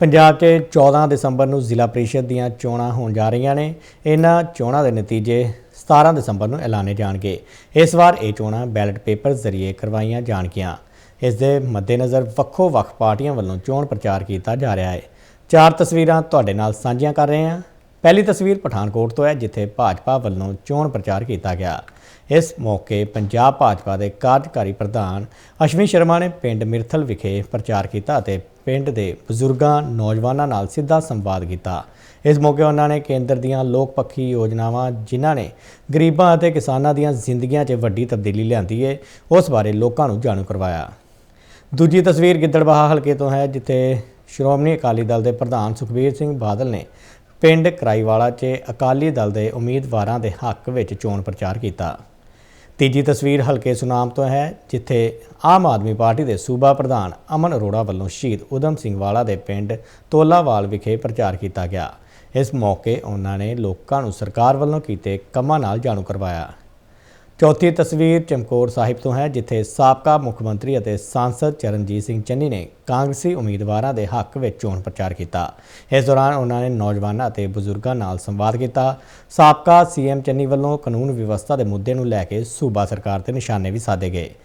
ਪੰਜਾਬ 'ਚ 14 ਦਸੰਬਰ ਨੂੰ ਜ਼ਿਲ੍ਹਾ ਪ੍ਰੀਸ਼ਦ ਦੀਆਂ ਚੋਣਾਂ ਹੋਣ ਜਾ ਰਹੀਆਂ ਨੇ। ਇਹਨਾਂ ਚੋਣਾਂ ਦੇ ਨਤੀਜੇ 17 ਦਸੰਬਰ ਨੂੰ ਐਲਾਨੇ ਜਾਣਗੇ। ਇਸ ਵਾਰ ਇਹ ਚੋਣਾਂ ਬੈਲਟ ਪੇਪਰ ਜ਼ਰੀਏ ਕਰਵਾਈਆਂ ਜਾਣਗੀਆਂ। ਇਸ ਦੇ ਮੱਦੇਨਜ਼ਰ ਵੱਖੋ-ਵੱਖ ਪਾਰਟੀਆਂ ਵੱਲੋਂ ਚੋਣ ਪ੍ਰਚਾਰ ਕੀਤਾ ਜਾ ਰਿਹਾ ਹੈ। ਚਾਰ ਤਸਵੀਰਾਂ ਤੁਹਾਡੇ ਨਾਲ ਸਾਂਝੀਆਂ ਕਰ ਰਹੇ ਹਾਂ। ਪਹਿਲੀ ਤਸਵੀਰ ਪਠਾਨਕੋਟ ਤੋਂ ਹੈ, ਜਿੱਥੇ ਭਾਜਪਾ ਵੱਲੋਂ ਚੋਣ ਪ੍ਰਚਾਰ ਕੀਤਾ ਗਿਆ। ਇਸ ਮੌਕੇ ਪੰਜਾਬ ਭਾਜਪਾ ਦੇ ਕਾਰਜਕਾਰੀ ਪ੍ਰਧਾਨ ਅਸ਼ਵਨੀ ਸ਼ਰਮਾ ਨੇ ਪਿੰਡ ਮਿਰਥਲ ਵਿਖੇ ਪ੍ਰਚਾਰ ਕੀਤਾ ਅਤੇ ਪਿੰਡ ਦੇ ਬਜ਼ੁਰਗਾਂ, ਨੌਜਵਾਨਾਂ ਨਾਲ ਸਿੱਧਾ ਸੰਵਾਦ ਕੀਤਾ। ਇਸ ਮੌਕੇ ਉਹਨਾਂ ਨੇ ਕੇਂਦਰ ਦੀਆਂ ਲੋਕ ਪੱਖੀ ਯੋਜਨਾਵਾਂ, ਜਿਨ੍ਹਾਂ ਨੇ ਗਰੀਬਾਂ ਅਤੇ ਕਿਸਾਨਾਂ ਦੀਆਂ ਜ਼ਿੰਦਗੀਆਂ 'ਚ ਵੱਡੀ ਤਬਦੀਲੀ ਲਿਆਂਦੀ ਹੈ ਉਸ ਬਾਰੇ ਲੋਕਾਂ ਨੂੰ ਜਾਣੂ ਕਰਵਾਇਆ। ਦੂਜੀ ਤਸਵੀਰ ਗਿੱਦੜਬਾਹਾ ਹਲਕੇ ਤੋਂ ਹੈ, ਜਿੱਥੇ ਸ਼੍ਰੋਮਣੀ ਅਕਾਲੀ ਦਲ ਦੇ ਪ੍ਰਧਾਨ ਸੁਖਬੀਰ ਸਿੰਘ ਬਾਦਲ ਨੇ ਪਿੰਡ ਕਰਾਈਵਾਲਾ 'ਚ ਅਕਾਲੀ ਦਲ ਦੇ ਉਮੀਦਵਾਰਾਂ ਦੇ ਹੱਕ ਵਿੱਚ ਚੋਣ ਪ੍ਰਚਾਰ ਕੀਤਾ। ਤੀਜੀ ਤਸਵੀਰ ਹਲਕੇ ਸੁਨਾਮ ਤੋਂ ਹੈ, ਜਿੱਥੇ ਆਮ ਆਦਮੀ ਪਾਰਟੀ ਦੇ ਸੂਬਾ ਪ੍ਰਧਾਨ ਅਮਨ ਅਰੋੜਾ ਵੱਲੋਂ ਸ਼ਹੀਦ ਉਦਮ ਸਿੰਘ ਵਾਲਾ ਦੇ ਪਿੰਡ ਤੋਲਾਵਾਲ ਵਿਖੇ ਪ੍ਰਚਾਰ ਕੀਤਾ ਗਿਆ। ਇਸ ਮੌਕੇ ਉਹਨਾਂ ਨੇ ਲੋਕਾਂ ਨੂੰ ਸਰਕਾਰ ਵੱਲੋਂ ਕੀਤੇ ਕੰਮਾਂ ਨਾਲ ਜਾਣੂ ਕਰਵਾਇਆ। ਚੌਥੀ ਤਸਵੀਰ ਚਮਕੌਰ ਸਾਹਿਬ ਤੋਂ ਹੈ, ਜਿੱਥੇ ਸਾਬਕਾ ਮੁੱਖ ਮੰਤਰੀ ਅਤੇ ਸਾਂਸਦ ਚਰਨਜੀਤ ਸਿੰਘ ਚੰਨੀ ਨੇ ਕਾਂਗਰਸੀ ਉਮੀਦਵਾਰਾਂ ਦੇ ਹੱਕ ਵਿੱਚ ਚੋਣ ਪ੍ਰਚਾਰ ਕੀਤਾ। ਇਸ ਦੌਰਾਨ ਉਹਨਾਂ ਨੇ ਨੌਜਵਾਨਾਂ ਅਤੇ ਬਜ਼ੁਰਗਾਂ ਨਾਲ ਸੰਵਾਦ ਕੀਤਾ। ਸਾਬਕਾ ਸੀਐਮ ਚੰਨੀ ਵੱਲੋਂ ਕਾਨੂੰਨ ਵਿਵਸਥਾ ਦੇ ਮੁੱਦੇ ਨੂੰ ਲੈ ਕੇ ਸੂਬਾ ਸਰਕਾਰ ਤੇ ਨਿਸ਼ਾਨੇ ਵੀ ਸਾਧੇ ਗਏ।